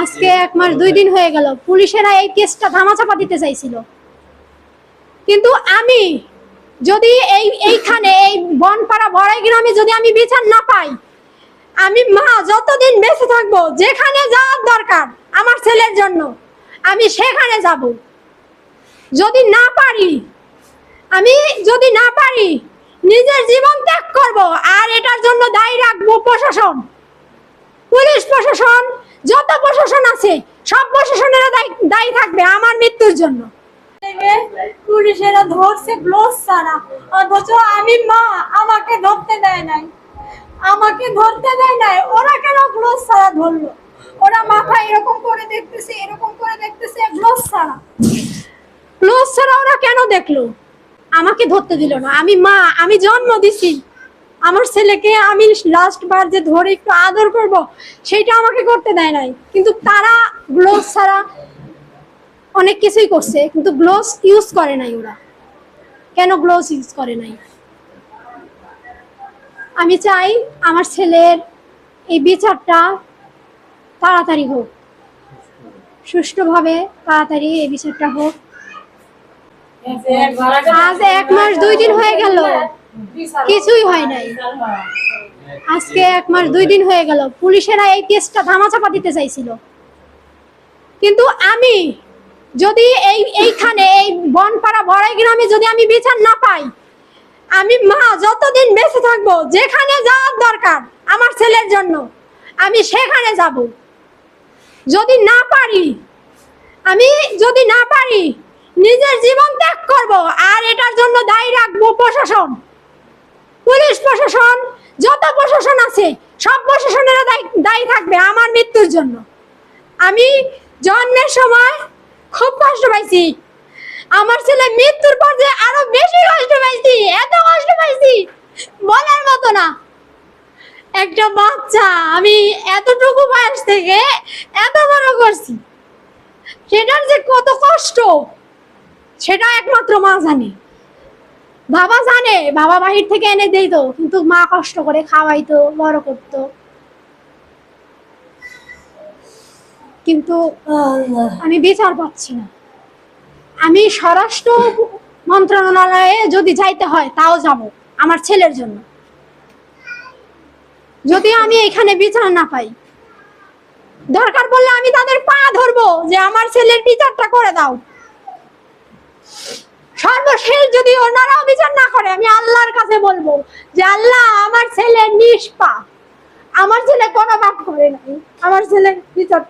আজকে এক মাস, দুই দিন হয়ে গেল। পুলিশেরা এই কেসটা ধামাচাপা দিতে চাইছিল। কিন্তু আমি যদি এই, এইখানে এই বনপাড়া বড়াই গ্রামে যদি আমি বিচার না পাই, আমি মা যতদিন বেঁচে থাকব, যেখানে যাওয়ার দরকার আমার ছেলের জন্য, আমি সেখানে যাব। যদি না পারি, আমি যদি না পারি, নিজের জীবন ত্যাগ করব, আর এটার জন্য দায়ী রাখব প্রশাসন। পুলিশ প্রশাসন সব প্রশাসনেরা দায়ী থাকবে আমার মৃত্যুর জন্য। পুলিশেরা ধরছে গ্লোভস ছাড়া। অথচ আমি মা আমাকে ধরতে দেয় নাই। আমাকে ধরতে দেয় নাই ওরা কেন গ্লোভস ছাড়া ধরলো? ওরা মাথা এরকম করে দেখতেছে এরকম করে দেখতেছে গ্লোভস ছাড়া। গ্লোভস ছাড়া ওরা কেন দেখল? আমাকে ধরতে দিল না। আমি মা আমি জন্ম দিছি। আমার ছেলেকে আমি লাস্ট বার যে ধরে একটু আদর করব, সেটা আমাকে করতে দেয় নাই। কিন্তু তারা গ্লোভস ছাড়া অনেক কিছুই করছে, কিন্তু গ্লোভস ইউজ করে নাই ওরা। কেন গ্লোভস ইউজ করে নাই? আমি চাই আমার ছেলের এই বিচারটা তাড়াতাড়ি হোক। সুষ্ঠুভাবে তাড়াতাড়ি এই বিচারটা হোক। আজ এক মাস, দুই দিন হয়ে গেল। কিছুই হয় নাই। আজকে এক মাস, দুই দিন হয়ে গেল। পুলিশেরা এই কেসটা ধামাচাপা দিতে চাইছিল। কিন্তু আমি যদি এই এইখানে এই বনপাড়া গ্রামে যদি আমি বিচার না পাই, আমি মা যতদিন বেঁচে থাকব, যেখানে যাওয়ার দরকার আমার ছেলের জন্য, আমি সেখানে যাব। যদি না পারি, আমি যদি না পারি, নিজের জীবন ত্যাগ করব, আর এটার জন্য দায়ী রাখব প্রশাসন। পুলিশ প্রশাসন, যত প্রশাসন আছে, সব প্রশাসনেরা দায়ী থাকবে আমার মৃত্যুর জন্য। আমি জন্মের সময় খুব কষ্ট পাইছি। আমার ছেলে মৃত্যুর পর যে আরও বেশি কষ্ট পাইছি, এত কষ্ট পাইছি, বলার মতো না। একটা বাচ্চা, আমি এতটুকু বয়স থেকে এত বড় করছি। সেটার যে কত কষ্ট, সেটা একমাত্র মা জানে। বাবা জানে, বাবা বাহির থেকে এনে দেই তো কিন্তু মা কষ্ট করে খাওয়াইতো, বড় করতো। কিন্তু আমি বিচার পাচ্ছি না। আমি স্বরাষ্ট্র মন্ত্রণালয়ে যদি যাইতে হয়, তাও যাব, আমার ছেলের জন্য। যদি আমি এখানে বিচার না পাই, দরকার পড়লে আমি তাদের পা ধরবো যে আমার ছেলের বিচারটা করে দাও। সর্বশেষ যদি ওনারা অভিযান না করে, আমি আল্লাহর কাছে বলব যে আল্লাহ, আমার ছেলে নিষ্পা আমার ছেলে কোনো পাপ করে নাই। আমার ছেলে বিচার।